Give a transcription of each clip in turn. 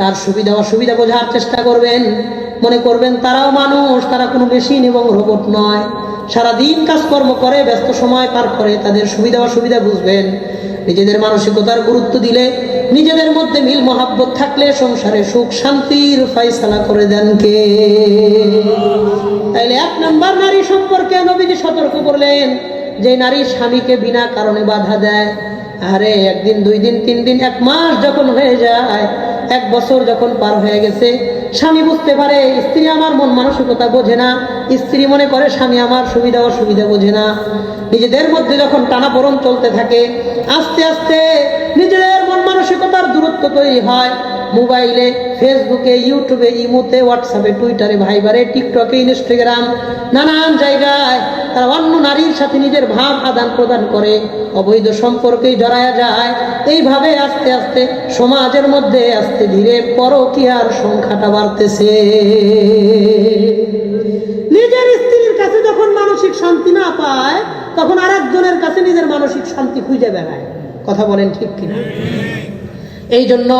তার সুবিধা অসুবিধা বোঝার চেষ্টা করবেন। মনে করবেন তারাও মানুষ, তারা কোনো মেশিন এবং রোবট নয়। সারাদিন কাজকর্ম করে, ব্যস্ত সময় পার করে, তাদের সুবিধা অসুবিধা বুঝবেন। নিজেদের মানসিকতার গুরুত্ব দিলে নিজেদের মধ্যে মিল মহাব্বত থাকলে সংসারে সুখ শান্তির ফাইসালা করে দেন কে? তাইলে এক নম্বর নারী সম্পর্কে নবীজি সতর্ক করলেন যে নারী স্বামীকে বিনা কারণে বাধা দেয়। আরে একদিন, দুই দিন, তিন দিন, এক মাস যখন হয়ে যায় এক বছর যখন পার হয়ে গেছে, স্বামী বুঝতে পারে, স্ত্রী আমার মন মানসিকতা বোঝে না। স্ত্রী মনে করে, স্বামী আমার সুবিধা, অসুবিধা বোঝে না। নিজেদের মধ্যে যখন টানাপোড়ন চলতে থাকে, আস্তে আস্তে নিজেদের মন মানসিকতার দূরত্ব তৈরি হয়। মোবাইলে, ফেসবুকে, ইউটিউবে, ইমোতে, হোয়াটসঅ্যাপে, টুইটারে, ভাইবারে, টিকটকে, ইনস্টাগ্রাম, নানান জায়গায় তারা অন্য নারীর সাথে নিজের ভাব আদান প্রদান করে, অবৈধ সম্পর্কেই জড়ায়া যায়। এইভাবে আস্তে আস্তে সমাজের মধ্যে আস্তে ধীরে পরকীয়ার সংখ্যাটা বাড়তেছে। নিজের স্ত্রীর কাছে যখন মানসিক শান্তি না পায়, তখন আরেকজনের কাছে নিজের মানসিক শান্তি খুঁজে বেড়ায়। কথা বলেন ঠিক কিনা? এই জন্য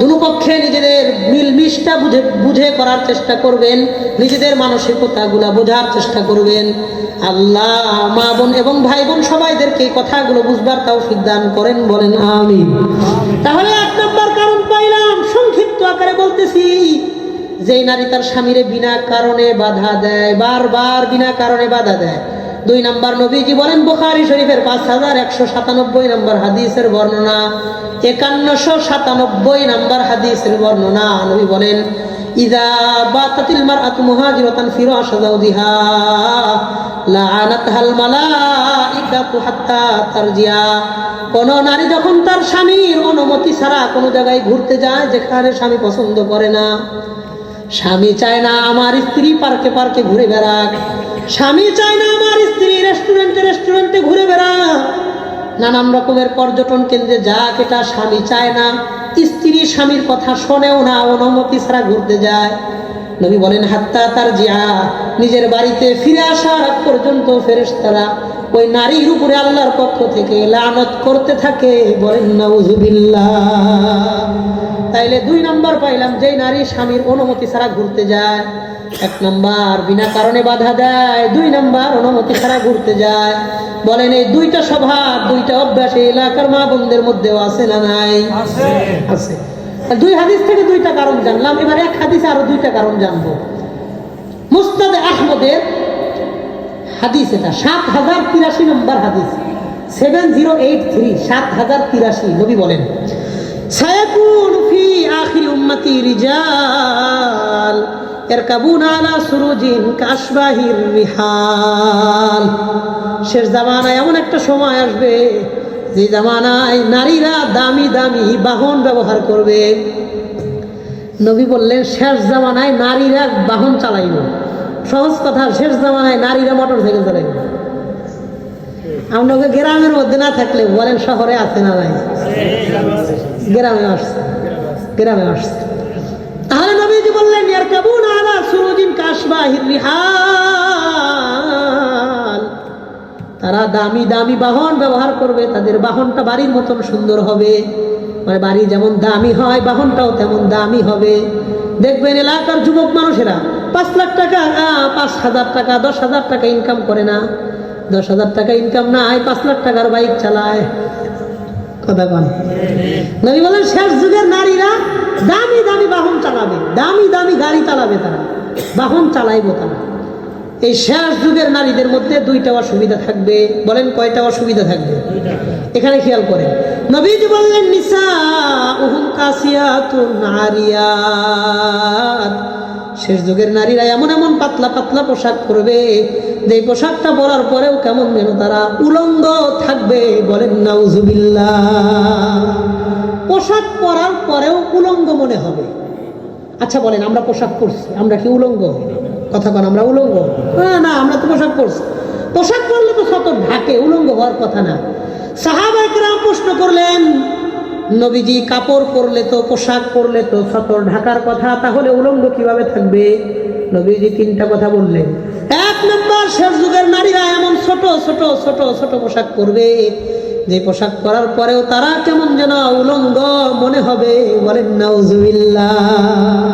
দুপক্ষে নিজেদের মিলমিশটা বুঝে বুঝে করার চেষ্টা করবেন, নিজেদের মানসিকতাগুলা বোঝার চেষ্টা করবেন। আল্লাহ, মা বোন এবং ভাই বোন সবাইদেরকে এই কথাগুলো বুঝবার তাও দান করেন, বলেন আমি তাহলে এক নম্বর কারণ পাইলাম, সংক্ষিপ্ত আকারে বলতেছি যে নারী তার স্বামীরে বিনা কারণে বাধা দেয়, বারবার বিনা কারণে বাধা দেয়। দুই নম্বর নবীজি বলেন, বুখারি শরীফের পাঁচ হাজার একশো সাতানব্বই নম্বর হাদিসের বর্ণনা, একান্নশো সাতানব্বই নম্বর হাদিসের বর্ণনা। নবী বলেন তারজিয়া। কোন নারী যখন তার স্বামীর অনুমতি ছাড়া কোনো জায়গায় ঘুরতে যায়, যেখানে স্বামী পছন্দ করে না, স্বামী চায় না, আমার স্ত্রী পার্কে পার্কে ঘুরে বেড়াক। স্বামী চায় না আমার স্ত্রী রেস্টুরেন্টে রেস্টুরেন্টে ঘুরে বেড়া। নানান রকমের পর্যটন কেন্দ্রে যাক, এটা স্বামী চায় না। স্ত্রী স্বামীর কথা শোনেও না অনুমতি ছাড়া ঘুরতে যায়। নবী বলেন, হাত্তা তার জিয়া নিজের বাড়িতে ফিরে আসার আগ পর্যন্ত ফেরেশতারা ওই নারীর উপরে আল্লাহর পক্ষ থেকে লানত করতে থাকে। বলেন, নাউজুবিল্লাহ। তাইলে দুই নাম্বার পাইলাম যে নারী স্বামীর অনুমতি ছাড়া ঘুরতে যায়। এক নাম্বার বিনা কারণে বাধা দেয়। দুই নাম্বার অনুমতি ছাড়া ঘুরতে যায়। বলেন এই দুইটা স্বভাব দুইটা অভ্যাস এই এলাকার মা বোনদের মধ্যেও আছে না নাই? আছে। দুই হাদিস থেকে দুইটা কারণ জানলাম এবার এক হাদিসে আরও দুইটা কারণ জানব। মুস্তাদ আহমদের হাদিস এটা সাত হাজার তিরাশি নম্বর হাদিস। সেভেন জিরো এইট থ্রি সাত হাজার তিরাশি নবী বলেন। কাশবাহির শেষ জামানায় এমন একটা সময় আসবে, যে জামানায় নারীরা দামি দামি বাহন ব্যবহার করবে। নবী বললেন, শেষ জামানায় নারীরা বাহন চালাইব। সহজ কথা, শেষ জামানায় নারীরা মোটর সাইকেল চালাইব। আপনাকে গ্রামের মধ্যে না থাকলে বলেন শহরে আছে না নাই? গ্রামে আসছে গ্রামে আসছে। তাহলে নবীজি বললেন ইয়ার কাবুন আলা সুরুজিন কাশবাহির রিহাল। তারা দামি দামি বাহন ব্যবহার করবে, তাদের বাহনটা বাড়ির মতন সুন্দর হবে। মানে বাড়ি যেমন দামি হয়, বাহনটাও তেমন দামি হবে। দেখবেন এলাকার যুবক মানুষেরা পাঁচ লাখ টাকা পাঁচ হাজার টাকা, দশ হাজার টাকা ইনকাম করে না। দশ হাজার টাকা ইনকাম নাই, পাঁচ লাখ টাকার বাইক চালায়। কথা কন। নবী বলেন, শেষ যুগের নারীরা দামি দামি বাহন চালাবে, দামি দামি গাড়ি চালাবে তারা। বাহন চালাইবো তারা। এই শেষ যুগের নারীদের মধ্যে দুইটা অসুবিধা থাকবে। বলেন, কয়টা অসুবিধা থাকবে? এখানে খেয়াল করেন। নবীজি বললেন নিসা উহুম কাসিয়াতুন নারিয়াত শেষ যুগের নারীরা এমন এমন পাতলা পাতলা পোশাক পরবে যে পোশাকটা পরার পরেও কেমন যেন তারা উলঙ্গ থাকবে বলেন, নাউজুবিল্লাহ। পোশাক পরার পরেও উলঙ্গ মনে হবে। আচ্ছা বলেন, আমরা পোশাক পরছি, আমরা কি উলঙ্গ? কথা কন, আমরা উলঙ্গ? না না, আমরা তো পোশাক পরছি। পোশাক পরলে তো শত ঢাকে, উলঙ্গ হওয়ার কথা না। সাহাবাইকরাম প্রশ্ন করলেন, নবীজি, কাপড় পরলে তো, পোশাক পরলে তো সতর ঢাকার কথা, তাহলে উলঙ্গ কীভাবে থাকবে? নবীজি তিনটা কথা বললেন। নম্বর শেষ যুগের নারীরা এমন ছোট ছোট ছোট ছোট পোশাক পরবে। যে পোশাক পরার পরেও তারা কেমন যেন উলঙ্গ মনে হবে। বলেন, নাউজুবিল্লাহ।